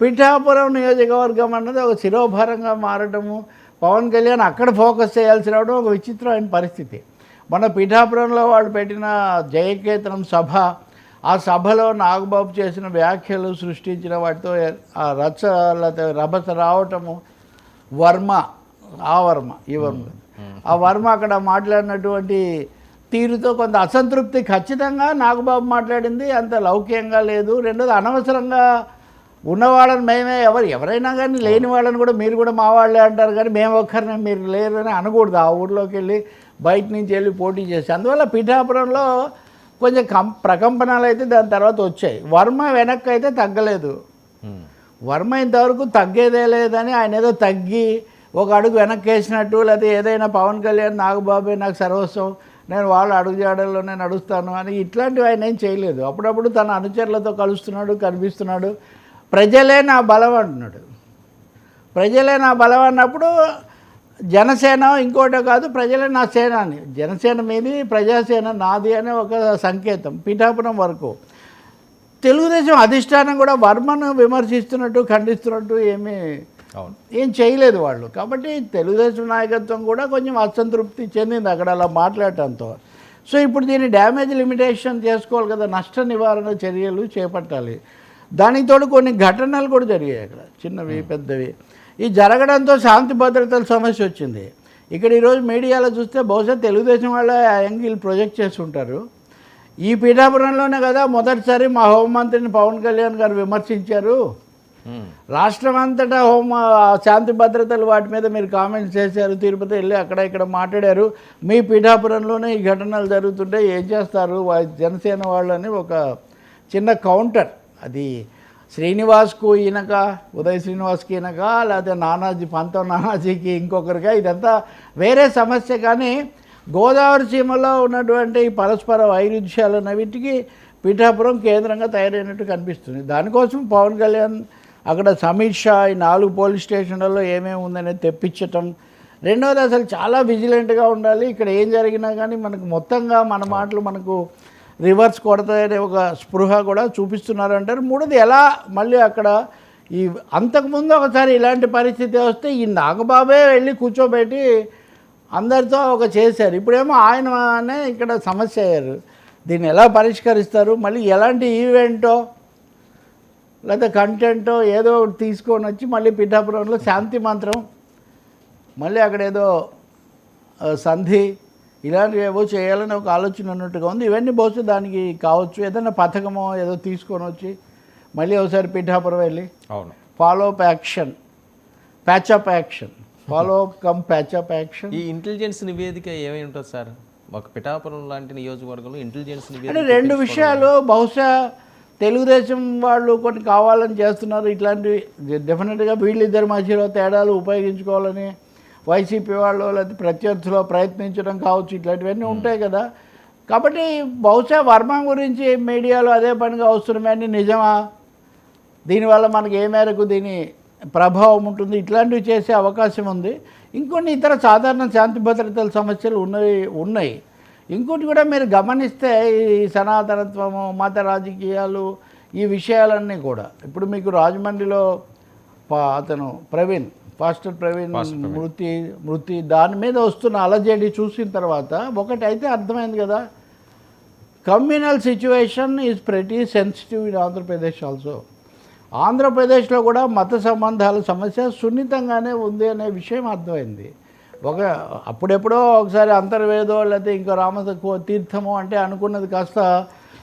పిఠాపురం నియోజకవర్గం అన్నది ఒక శిరోభారంగా మారటము. పవన్ కళ్యాణ్ అక్కడ ఫోకస్ చేయాల్సి రావడం ఒక విచిత్రమైన పరిస్థితి. మన పిఠాపురంలో వాళ్ళు పెట్టిన జయకేతనం సభ ఆ సభలో నాగబాబు చేసిన వ్యాఖ్యలు సృష్టించిన వాటితో ఆ రచలతో లేకపోతే రభస రావటము వర్మ ఆ వర్మ ఈ వర్మ. ఆ వర్మ అక్కడ మాట్లాడినటువంటి తీరుతో కొంత అసంతృప్తి ఖచ్చితంగా నాగబాబు మాట్లాడింది అంత లౌక్యంగా లేదు. రెండోది అనవసరంగా ఉన్నవాళ్ళని మేమే ఎవరు ఎవరైనా కానీ లేని వాళ్ళని కూడా మీరు కూడా మా వాళ్ళే అంటారు కానీ మేము ఒక్కరిని మీరు లేరని అనకూడదు. ఆ ఊర్లోకి వెళ్ళి బయట నుంచి వెళ్ళి పోటీ చేసి అందువల్ల పిఠాపురంలో కొంచెం కం ప్రకంపనలు అయితే దాని తర్వాత వచ్చాయి. వర్మ వెనక్కి అయితే తగ్గలేదు. వర్మ ఇంతవరకు తగ్గేదే లేదని ఆయన ఏదో తగ్గి ఒక అడుగు వెనక్కి వేసినట్టు లేకపోతే ఏదైనా పవన్ కళ్యాణ్ నాగబాబే నాకు సర్వస్వం నేను వాళ్ళ అడుగుజాడల్లోనే నడుస్తాను అని ఇట్లాంటివి ఆయన ఏం చేయలేదు. అప్పుడప్పుడు తన అనుచరులతో కలుస్తున్నాడు కనిపిస్తున్నాడు. ప్రజలే నా బలం అంటున్నాడు ప్రజలే నా బలం అన్నప్పుడు జనసేన ఇంకోటో కాదు ప్రజలే నా సేన అని జనసేన మీది ప్రజాసేన నాది అనే ఒక సంకేతం పిఠాపురం వరకు. తెలుగుదేశం అధిష్టానం కూడా వర్మను విమర్శిస్తున్నట్టు ఖండిస్తున్నట్టు ఏమీ ఏం చేయలేదు వాళ్ళు. కాబట్టి తెలుగుదేశం నాయకత్వం కూడా కొంచెం అసంతృప్తి చెందింది అక్కడ అలా మాట్లాడటంతో. సో ఇప్పుడు దీన్ని డ్యామేజ్ లిమిటేషన్ చేసుకోవాలి కదా నష్ట నివారణ చర్యలు చేపట్టాలి. దానికి తోడు కొన్ని ఘటనలు కూడా జరిగాయి అక్కడ. చిన్నవి పెద్దవి. ఈ జరగడంతో శాంతి భద్రతల సమస్య వచ్చింది. ఇక్కడ ఈరోజు మీడియాలో చూస్తే బహుశా తెలుగుదేశం వాళ్ళ యాంగిల్ ప్రొజెక్ట్ చేసి ఉంటారు ఈ పీఠాపురంలోనే కదా మొదటిసారి మా హోంమంత్రిని పవన్ కళ్యాణ్ గారు విమర్శించారు. రాష్ట్రం అంతటా హోమ శాంతి భద్రతలు వాటి మీద మీరు కామెంట్స్ చేశారు తిరుపతి వెళ్ళి అక్కడ ఇక్కడ మాట్లాడారు. మీ పీఠాపురంలోనే ఈ ఘటనలు జరుగుతుంటే ఏం చేస్తారు? జనసేన వాళ్ళని ఒక చిన్న కౌంటర్ అది శ్రీనివాస్కు ఈయనక ఉదయ్ శ్రీనివాస్కి ఈయనక లేకపోతే నానాజీ పంతం నానాజీకి ఇంకొకరిగా ఇదంతా వేరే సమస్య. కానీ గోదావరి సీమలో ఉన్నటువంటి పరస్పర వైరుధ్యాలు అన్నవిటికి పీఠాపురం కేంద్రంగా తయారైనట్టు కనిపిస్తుంది. దానికోసం పవన్ కళ్యాణ్ అక్కడ సమీక్ష ఈ నాలుగు పోలీస్ స్టేషన్లలో ఏమేమి ఉందనేది తెప్పించటం. రెండవది అసలు చాలా విజిలెంట్గా ఉండాలి. ఇక్కడ ఏం జరిగినా కానీ మనకు మొత్తంగా మన మాటలు మనకు రివర్స్ కొడతాయనే ఒక స్పృహ కూడా చూపిస్తున్నారు అంటారు మూడోది ఎలా మళ్ళీ అక్కడ ఈ అంతకుముందు ఒకసారి ఇలాంటి పరిస్థితి వస్తే ఈ నాగబాబే వెళ్ళి కూర్చోబెట్టి అందరితో ఒక చేశారు. ఇప్పుడేమో ఆయననే ఇక్కడ సమస్య అయ్యారు. దీన్ని ఎలా పరిష్కరిస్తారు? మళ్ళీ ఎలాంటి ఈవెంటో లేదా కంటెంటో ఏదో ఒకటి తీసుకొని వచ్చి మళ్ళీ పిఠాపురంలో శాంతి మంత్రం మళ్ళీ అక్కడ ఏదో సంధి ఇలాంటివి ఏవో చేయాలని ఒక ఆలోచన ఉన్నట్టుగా ఉంది. ఇవన్నీ బహుశా దానికి కావచ్చు. ఏదైనా పథకమో ఏదో తీసుకొని వచ్చి మళ్ళీ ఒకసారి పిఠాపురం వెళ్ళి అవును. Follow up action patch up action follow up come patch up action. ఈ ఇంటెలిజెన్స్ నివేదిక ఏమై ఉంటుంది సార్? ఒక పిఠాపురం లాంటి నియోజకవర్గంలో ఇంటెలిజెన్స్ అంటే నివేదిక రెండు విషయాలు బహుశా తెలుగుదేశం వాళ్ళు కొన్ని కావాలని చేస్తున్నారు. ఇట్లాంటివి డెఫినెట్గా వీళ్ళిద్దరి మధ్యలో తేడాలు ఉపయోగించుకోవాలని వైసీపీ వాళ్ళు లేకపోతే ప్రత్యర్థులు ప్రయత్నించడం కావచ్చు ఇట్లాంటివన్నీ ఉంటాయి కదా. కాబట్టి బహుశా వర్మ గురించి మీడియాలో అదే పనిగా వస్తున్నామని నిజమా? దీనివల్ల మనకి ఏ మేరకు దీని ప్రభావం ఉంటుంది? ఇట్లాంటివి చేసే అవకాశం ఉంది. ఇంకొన్ని ఇతర సాధారణ శాంతి భద్రతల సమస్యలు ఉన్నవి ఉన్నాయి. ఇంకోటి కూడా మీరు గమనిస్తే ఈ సనాతనత్వము మత రాజకీయాలు ఈ విషయాలన్నీ కూడా. ఇప్పుడు మీకు రాజమండ్రిలో అతను ప్రవీణ్ పాస్టర్ ప్రవీణ్ మృతి మృతి దాని మీద వస్తున్న అలజడి చూసిన తర్వాత ఒకటి అయితే అర్థమైంది కదా. Communal situation is pretty sensitive in Andhra Pradesh also ఆంధ్రప్రదేశ్లో కూడా మత సంబంధాల సమస్య సున్నితంగానే ఉంది అనే విషయం అర్థమైంది ఒక అప్పుడెప్పుడో ఒకసారి అంతర్వేదో లేకపోతే ఇంకో రామ తీర్థమో అంటే అనుకున్నది కాస్త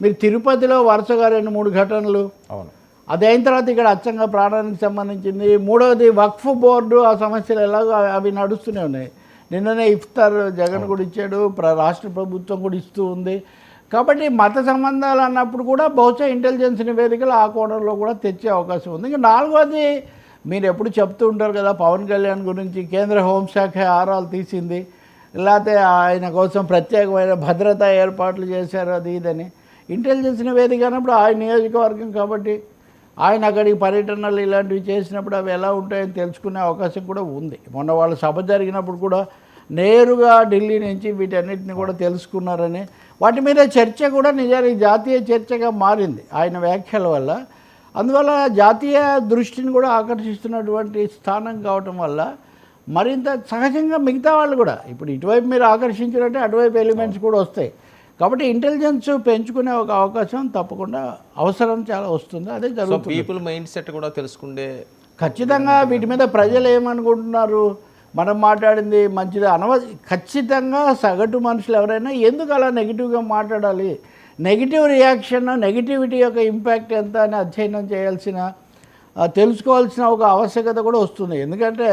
మీరు తిరుపతిలో వరుసగా రెండు మూడు ఘటనలు అవును అది అయిన తర్వాత ఇక్కడ అచ్చంగా ప్రాణానికి సంబంధించింది. మూడవది వక్ఫ్ బోర్డు ఆ సమస్యలు ఎలాగో అవి- నడుస్తూనే ఉన్నాయి. నిన్ననే ఇఫ్తార్ జగన్ కూడా ఇచ్చాడు ప్ర రాష్ట్ర ప్రభుత్వం కూడా ఇస్తూ ఉంది. కాబట్టి మత సంబంధాలు అన్నప్పుడు కూడా బహుశా ఇంటెలిజెన్స్ నివేదికలు ఆ కోణంలో కూడా తెచ్చే అవకాశం ఉంది. ఇంకా నాలుగోది మీరు ఎప్పుడు చెప్తూ ఉంటారు కదా పవన్ కళ్యాణ్ గురించి కేంద్ర హోంశాఖ ఆరాలు తీసింది. లేకపోతే ఆయన కోసం ప్రత్యేకమైన భద్రతా ఏర్పాట్లు చేశారు అది ఇదని. ఇంటెలిజెన్స్ నివేదిక అన్నప్పుడు ఆయన నియోజకవర్గం కాబట్టి ఆయన అక్కడికి పర్యటనలు ఇలాంటివి చేసినప్పుడు అవి ఎలా ఉంటాయని తెలుసుకునే అవకాశం కూడా ఉంది. మొన్న వాళ్ళ సభ జరిగినప్పుడు కూడా నేరుగా ఢిల్లీ నుంచి వీటన్నిటిని కూడా తెలుసుకున్నారని వాటి మీద చర్చ కూడా నిజానికి జాతీయ చర్చగా మారింది ఆయన వ్యాఖ్యల వల్ల. అందువల్ల జాతీయ దృష్టిని కూడా ఆకర్షిస్తున్నటువంటి స్థానం కావటం వల్ల మరింత సహజంగా మిగతా వాళ్ళు కూడా ఇప్పుడు ఇటువైపు మీరు ఆకర్షించినట్టే అటువైపు ఎలిమెంట్స్ కూడా వస్తాయి. కాబట్టి ఇంటెలిజెన్స్ పెంచుకునే ఒక అవకాశం తప్పకుండా అవసరం చాలా వస్తుంది. అదే జరుగుతుంది. పీపుల్ మైండ్ సెట్ కూడా తెలుసుకుండే ఖచ్చితంగా వీటి మీద ప్రజలు ఏమనుకుంటున్నారు? మనం మాట్లాడింది మంచిది అనవ ఖచ్చితంగా సగటు మనుషులు ఎవరైనా ఎందుకు అలా నెగిటివ్గా మాట్లాడాలి? నెగిటివ్ రియాక్షన్ నెగిటివిటీ యొక్క ఇంపాక్ట్ ఎంత అని అధ్యయనం చేయాల్సిన తెలుసుకోవాల్సిన ఒక ఆవశ్యకత కూడా వస్తుంది. ఎందుకంటే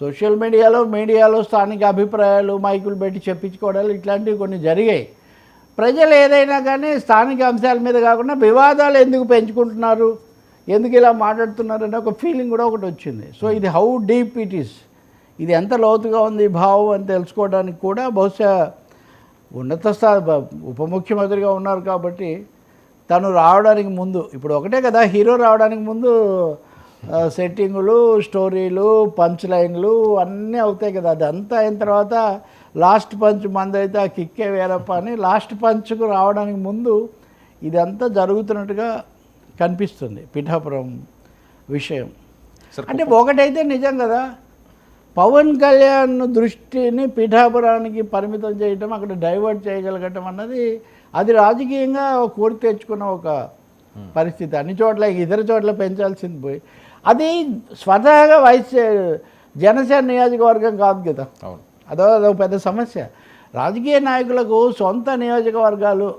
సోషల్ మీడియాలో మీడియాలో స్థానిక అభిప్రాయాలు మైకులు పెట్టి చెప్పించుకోవడాలు ఇట్లాంటివి కొన్ని జరిగాయి. ప్రజలు ఏదైనా కానీ స్థానిక అంశాల మీద కాకుండా వివాదాలు ఎందుకు పెంచుకుంటున్నారు? ఎందుకు ఇలా మాట్లాడుతున్నారు అనే ఒక ఫీలింగ్ కూడా ఒకటి వచ్చింది. సో ఇది హౌ డీప్ ఇట్ ఈస్ ఇది ఎంత లోతుగా ఉంది భావం అని తెలుసుకోవడానికి కూడా బహుశా ఉన్నత స్థా బ- ఉప ముఖ్యమంత్రిగా ఉన్నారు కాబట్టి తను రావడానికి ముందు ఇప్పుడు ఒకటే కదా హీరో రావడానికి ముందు సెట్టింగులు స్టోరీలు పంచ్ లైన్లు అన్నీ అవుతాయి కదా. అదంతా అయిన తర్వాత లాస్ట్ పంచ్ మందైతే ఆ కిక్కే వేరప్ప అని లాస్ట్ పంచ్కు రావడానికి ముందు ఇదంతా జరుగుతున్నట్టుగా కనిపిస్తుంది పిఠాపురం విషయం. అంటే ఒకటైతే నిజం కదా పవన్ కళ్యాణ్ దృష్టిని పీఠాపురానికి పరిమితం చేయటం అక్కడ డైవర్ట్ చేయగలగటం అన్నది అది రాజకీయంగా కోరి తెచ్చుకున్న ఒక పరిస్థితి. అన్ని చోట్ల ఇతర చోట్ల పెంచాల్సింది పోయి. అది స్వతహాగా వైస్ జనసేన నియోజకవర్గం కాదు కదా. అవును. అదో అదొక పెద్ద సమస్య. రాజకీయ నాయకులకు సొంత నియోజకవర్గాలు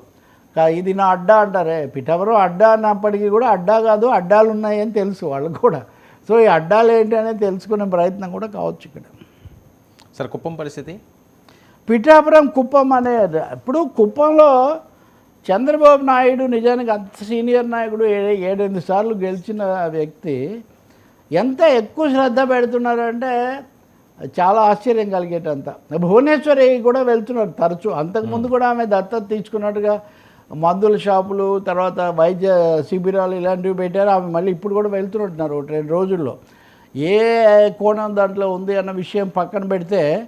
ఇది నా అడ్డా అంటారే? పిఠాపురం అడ్డా అన్నప్పటికీ కూడా అడ్డా కాదు అడ్డాలు ఉన్నాయని తెలుసు వాళ్ళకు కూడా. సో ఈ అడ్డాలు ఏంటి అనేది తెలుసుకునే ప్రయత్నం కూడా కావచ్చు ఇక్కడ. సార్ కుప్పం పరిస్థితి? పిఠాపురం కుప్పం అనేది ఇప్పుడు కుప్పంలో చంద్రబాబు నాయుడు నిజానికి అంత సీనియర్ నాయకుడు ఏ- ఏడెనిమిది సార్లు గెలిచిన వ్యక్తి ఎంత ఎక్కువ శ్రద్ధ పెడుతున్నారంటే చాలా ఆశ్చర్యం కలిగేటంత. భువనేశ్వరి కూడా వెళ్తున్నారు తరచూ. అంతకుముందు కూడా ఆమె దత్తత తీసుకున్నట్టుగా మందుల షాపులు తర్వాత వైద్య శిబిరాలు ఇలాంటివి పెట్టారు. ఆమె మళ్ళీ ఇప్పుడు కూడా వెళ్తున్నట్టున్నారు ఒకటి రెండు రోజుల్లో. ఏ కోణం దాంట్లో ఉంది అన్న విషయం పక్కన పెడితే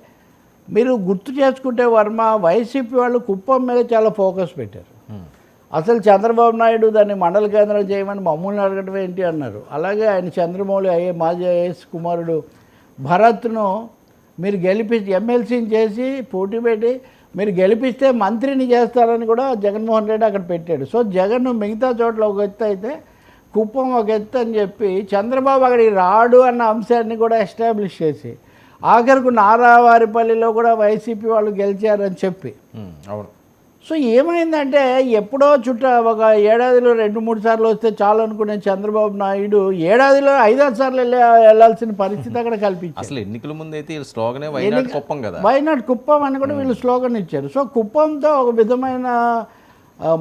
మీరు గుర్తు చేసుకుంటే వర్మ వైసీపీ వాళ్ళు కుప్పం మీద చాలా ఫోకస్ పెట్టారు. అసలు చంద్రబాబు నాయుడు దాన్ని మండల కేంద్రం చేయమని మమ్మల్ని అడగడం ఏంటి అన్నారు. అలాగే ఆయన చంద్రమౌళి అయ్యే మాజీ ఐఏఎస్ కుమారుడు భరత్ను మీరు గెలిపి ఎమ్మెల్సీని చేసి పోటీ పెట్టి మీరు గెలిపిస్తే మంత్రిని చేస్తారని కూడా జగన్మోహన్ రెడ్డి అక్కడ పెట్టాడు. సో జగన్ మిగతా చోట్ల ఒక ఎత్తు అయితే కుప్పం ఒక ఎత్తు అని చెప్పి చంద్రబాబు అక్కడికి రాడు అన్న అంశాన్ని కూడా ఎస్టాబ్లిష్ చేసి ఆఖరికు నారావారిపల్లిలో కూడా వైసీపీ వాళ్ళు గెలిచారని చెప్పి. అవును. సో ఏమైందంటే ఎప్పుడో చుట్ట ఒక ఏడాదిలో రెండు మూడు సార్లు వస్తే చాలు అనుకునే చంద్రబాబు నాయుడు ఏడాదిలో ఐదారు సార్లు వెళ్ళే వెళ్ళాల్సిన పరిస్థితి అక్కడ కల్పించారు అసలు ఎన్నికల ముందు అయితే వీళ్ళ స్లోగనే వైనాడు కుప్పం కదా. వైనాడ్ కుప్పం అని కూడా వీళ్ళు స్లోగన్ ఇచ్చారు. సో కుప్పంతో ఒక విధమైన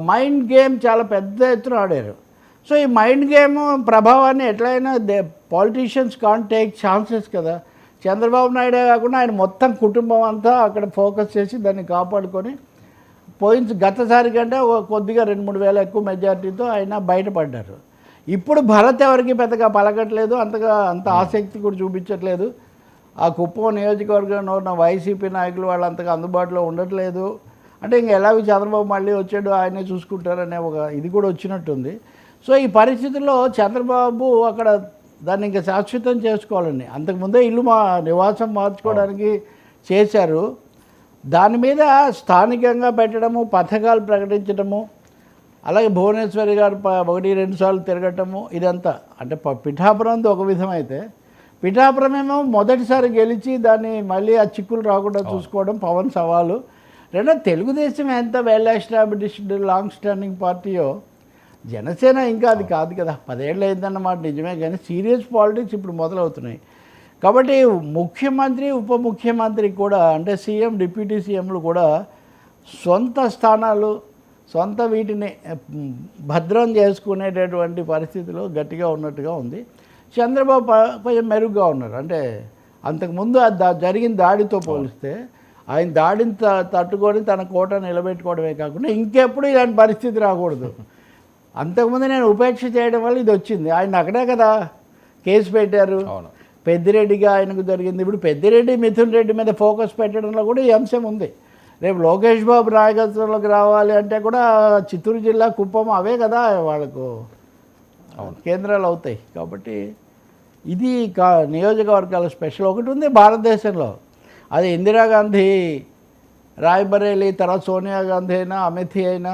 మైండ్ గేమ్ చాలా పెద్ద ఎత్తున ఆడారు. సో ఈ మైండ్ గేమ్ ప్రభావాన్ని ఎట్లయినా they politicians can take chances కదా. చంద్రబాబు నాయుడే కాకుండా ఆయన మొత్తం కుటుంబం అంతా అక్కడ ఫోకస్ చేసి దాన్ని కాపాడుకొని పోయిన గతసారి కంటే కొద్దిగా రెండు మూడు వేల ఎక్కువ మెజారిటీతో ఆయన బయటపడ్డారు. ఇప్పుడు భరత్ ఎవరికి పెద్దగా పలకట్లేదు అంతగా అంత ఆసక్తి కూడా చూపించట్లేదు. ఆ కుప్పం నియోజకవర్గంలో ఉన్న వైసీపీ నాయకులు వాళ్ళు అంతగా అందుబాటులో ఉండట్లేదు. అంటే ఇంక ఎలాగో చంద్రబాబు మళ్ళీ వచ్చాడు ఆయనే చూసుకుంటారనే ఒక ఇది కూడా వచ్చినట్టుంది. సో ఈ పరిస్థితుల్లో చంద్రబాబు అక్కడ దాన్ని ఇంకా శాశ్వతం చేసుకోవాలని అంతకుముందే ఇల్లు మా నివాసం మార్చుకోవడానికి చేశారు. దాని మీద స్థానికంగా పెట్టడము పథకాలు ప్రకటించడము అలాగే భువనేశ్వరి గారు ఒకటి రెండు సార్లు తిరగటము ఇదంతా. అంటే ప- పిఠాపురంది ఒక విధమైతే పిఠాపురం ఏమో మొదటిసారి గెలిచి దాన్ని మళ్ళీ ఆ చిక్కులు రాకుండా చూసుకోవడం పవన్ సవాలు. రెండో తెలుగుదేశం ఎంత వెల్ ఎస్టాబ్లిష్డ్ లాంగ్ స్టాండింగ్ పార్టీయో జనసేన ఇంకా అది కాదు కదా. పదేళ్ళు అయిందన్నమాట నిజమే కానీ సీరియస్ పాలిటిక్స్ ఇప్పుడు మొదలవుతున్నాయి. కాబట్టి ముఖ్యమంత్రి ఉప ముఖ్యమంత్రి కూడా అంటే సీఎం డిప్యూటీ సీఎంలు కూడా సొంత స్థానాలు సొంత వీటిని భద్రం చేసుకునేటటువంటి పరిస్థితిలో గట్టిగా ఉన్నట్టుగా ఉంది. చంద్రబాబు కొంచెం మెరుగ్గా ఉన్నారు. అంటే అంతకుముందు ఆ దా జరిగిన దాడితో పోలిస్తే ఆయన దాడిని త- తట్టుకొని తన కోట నిలబెట్టుకోవడమే కాకుండా ఇంకెప్పుడు ఇలాంటి పరిస్థితి రాకూడదు. అంతకుముందు నేను ఉపేక్ష చేయడం వల్ల ఇది వచ్చింది. ఆయన అక్కడే కదా కేసు పెట్టారు. అవును. పెద్దిరెడ్డిగా ఆయనకు జరిగింది. ఇప్పుడు పెద్దిరెడ్డి మిథున్ రెడ్డి మీద ఫోకస్ పెట్టడంలో కూడా ఈ అంశం ఉంది. రేపు లోకేష్ బాబు నాయకత్వంలోకి రావాలి అంటే కూడా చిత్తూరు జిల్లా కుప్పం అవే కదా వాళ్ళకు. కేంద్రాలు అవుతాయి. కాబట్టి ఇది కా నియోజకవర్గాల స్పెషల్. ఒకటి ఉంది భారతదేశంలో. అది ఇందిరాగాంధీ రాయ్బరేలీ తర్వాత సోనియా గాంధీ అయినా అమిత్ అయినా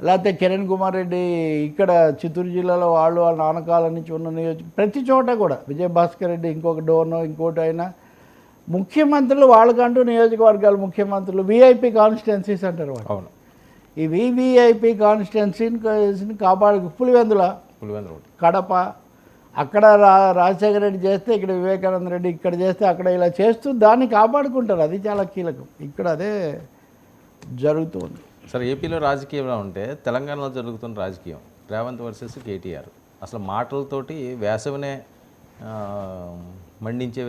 లేకపోతే కిరణ్ కుమార్ రెడ్డి ఇక్కడ చిత్తూరు జిల్లాలో వాళ్ళు వాళ్ళ నాన్నకాల నుంచి ఉన్న నియోజక ప్రతి చోట కూడా విజయభాస్కర్ రెడ్డి ఇంకొక డోర్నో ఇంకోటి అయినా ముఖ్యమంత్రులు వాళ్ళకంటూ నియోజకవర్గాల ముఖ్యమంత్రులు విఐపి కాన్స్టిట్యున్సీస్ అంటారు వాళ్ళు. అవును. ఈ వివిఐపి కాన్స్టిట్యున్సీని కాపాడు పులివెందుల పులివెందుల కడప అక్కడ రా రాజశేఖర రెడ్డి చేస్తే ఇక్కడ వివేకానంద రెడ్డి ఇక్కడ చేస్తే అక్కడ ఇలా చేస్తూ దాన్ని కాపాడుకుంటారు. అది చాలా కీలకం. ఇక్కడ అదే జరుగుతుంది సరే ఏపీలో రాజకీయంలో ఉంటే తెలంగాణలో జరుగుతున్న రాజకీయం రేవంత్ వర్సెస్ కేటీఆర్. అసలు మాటలతోటి వేసవినే మండించే